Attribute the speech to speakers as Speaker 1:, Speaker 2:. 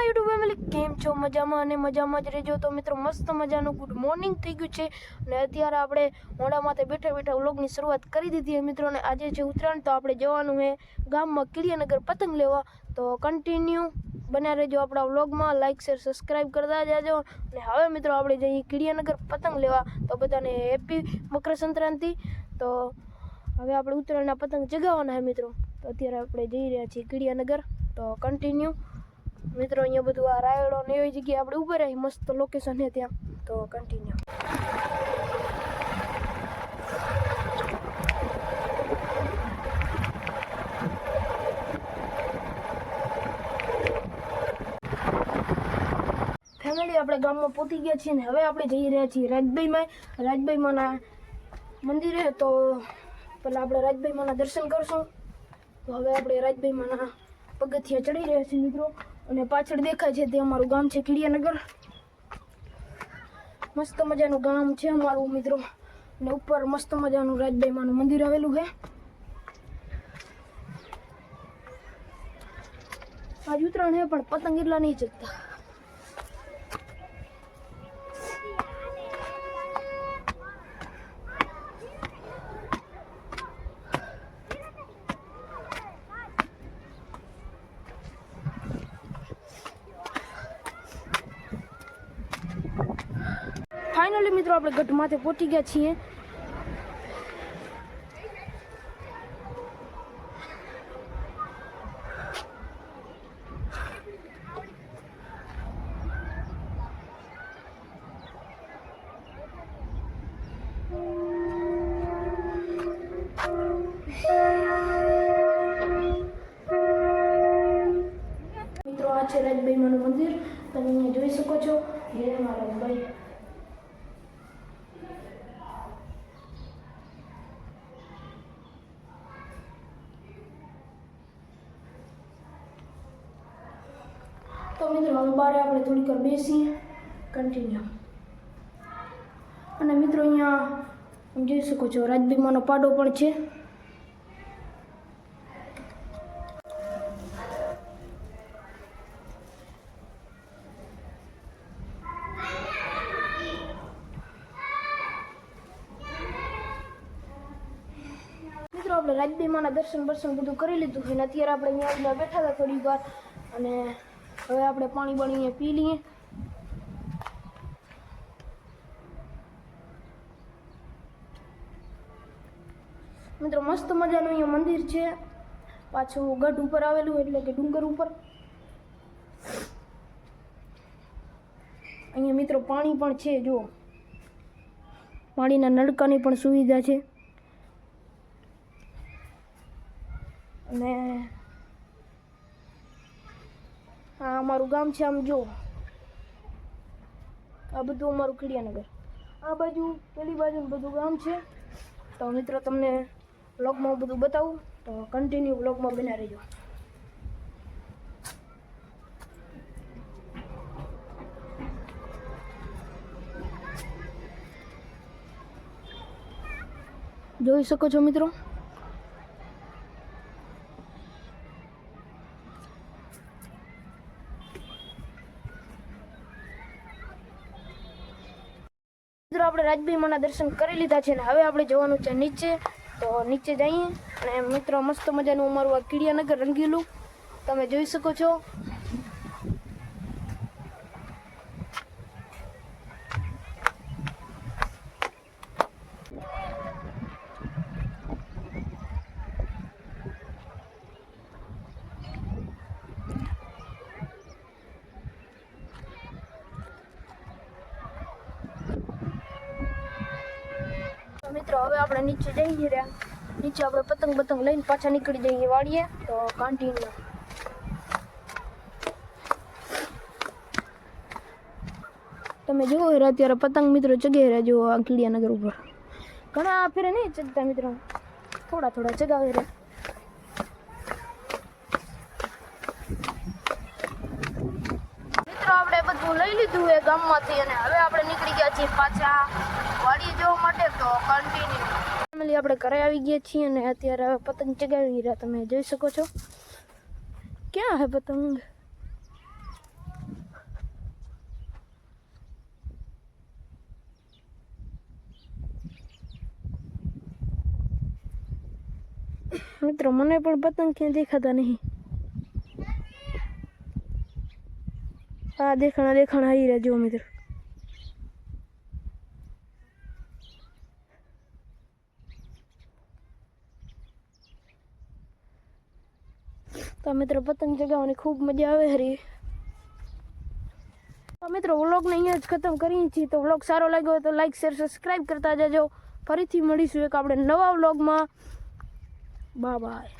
Speaker 1: My YouTube family કેમ છો? મજામાં અને મજામાં જ રહેજો. તો મિત્રો, મસ્ત મજાનું ગુડ મોર્નિંગ થઈ ગયું છે. અને અત્યારે આપણે મોડા માથે બેઠા બેઠા વ્લોગની શરૂઆત કરી દીધી છે મિત્રો. અને આજે છે ઉત્તરાયણ, તો આપણે જવાનું છે ગામમાં કિડિયાનગર પતંગ લેવા. તો કન્ટિન્યુ બન્યા રહેજો આપણા વ્લોગમાં. લાઇક શેર સબસ્ક્રાઈબ કરતા જાજો. અને હવે મિત્રો, આપણે જઈએ કિડિયાનગર પતંગ લેવા. તો બધાને હેપી મકર સંક્રાંતિ. તો હવે આપણે ઉત્તરાયણના પતંગ જગાવવાના છે મિત્રો. તો અત્યારે આપણે જઈ રહ્યા છીએ કિડિયાનગર. તો કન્ટિન્યુ મિત્રો, અહીંયા બધું આ રાયડો ને એવી જગ્યાએ આપણે ઊભા રહી મસ્ત લોકેશન છે ત્યાં. તો કન્ટિન્યુ ફેમિલી આપણે ગામમાં પહોંચી ગયા છીએ ને હવે આપણે જઈ રહ્યા છીએ રાજભાઈમાં. રાજભાઈમાંના મંદિરે. તો પહેલાં આપણે રાજભાઈમાંના દર્શન કરશું. તો હવે આપણે રાજભાઈમાંના પગથિયા ચડી રહ્યા છીએ મિત્રો. અને પાછળ દેખાય છે તે અમારું ગામ છે કીડિયાનગર. મસ્ત મજાનું ગામ છે અમારું મિત્રો. અને ઉપર મસ્ત મજાનું રાજભાઈમાંનું મંદિર આવેલું છે. આજ ઉત્તરાયણ છે પણ પતંગ એટલા નહીં ચગતા. ફાઇનલી મિત્રો, આપણે ગઢ માથે પહોંચી ગયા છીએ. મિત્રો, આ છે રાજભાઈમાનું મંદિર. તમે અહીંયા જોઈ શકો છો. જય મારા ભાઈ. તો મિત્રો, હવે બારે આપણે થોડીક વાર બેસીએ. કન્ટિન્યુ અને મિત્રો, અહીંયા તમે જોઈ શકો છો રાજબીમાનો પાડો પણ છે. મિત્રો, આપણે રાજબીમાના દર્શન બર્શન બધું કરી લીધું છે અને અત્યારે આપણે અહીંયા બેઠા હતા થોડી વાર. અને હવે આપણે પાણી બાણી પી લઈએ. મિત્રો, મસ્ત મજાનું અહીંયા મંદિર છે. પાછું ગઢ ઉપર આવેલું એટલે કે ડુંગર ઉપર. અહીંયા મિત્રો પાણી પણ છે જો પાણીના નળકાની પણ સુવિધા છે. અને આ અમારું ગામ છે આમ જો. આ બધું અમારું ખીડિયાનગર આ બાજુ, પેલી બાજુ બધું ગામ છે. તો મિત્રો, તમને બ્લોગમાં બધું બતાવું. તો કન્ટિન્યુ બ્લોગમાં બના રહેજો. જોઈ શકો છો મિત્રો? મિત્રો, આપણે રાજબીમાના દર્શન કરી લીધા છે અને હવે આપણે જવાનું છે નીચે. તો નીચે જઈએ અને મિત્રો, મસ્ત મજાનું અમારું આ કિડિયાનગર રંગીલું. તમે જોઈ શકો છો તો મિત્રો, હવે આપણે નીચે જઈ રહ્યા. નીચે આપણે પતંગ પતંગ લઈને પાછા નીકળી જઈએ વાળીએ તો કન્ટિન્યુ તમે જુઓ અત્યારે પતંગ મિત્રો ચગે રહ્યા જુઓ આ કિડિયાનગર ઉપર. ઘણા ફેરે નહીં ચગતા મિત્રો. થોડા થોડા ચગાવે રે લીધું એ ગામમાંથી અને હવે આપણે નીકળી ગયા છીએ પાછા વાડી જવા માટે, તો કન્ટિન્યુ ફેમિલી આપણે ઘરે આવી ગયા છીએ અને અત્યારે હવે પતંગ ચગાવી રહ્યા, તમે જોઈ શકો છો. ક્યાં હે પતંગ? મિત્રો, મને પણ પતંગ ક્યાં દેખાતા નહીં. હા દેખાણા દેખાણા આવી રહ્યા જુઓ મિત્રો તો મિત્રો પતંગ ચગાવવાની ખૂબ મજા આવે હરી તો મિત્રો વ્લોગને અહીંયા જ ખતમ કરીએ છીએ, તો વ્લોગ સારો લાગ્યો તો લાઈક, શેર સબસ્ક્રાઈબ કરતા જજો. ફરીથી મળીશું એક આપણે નવા વ્લોગમાં. Bye bye.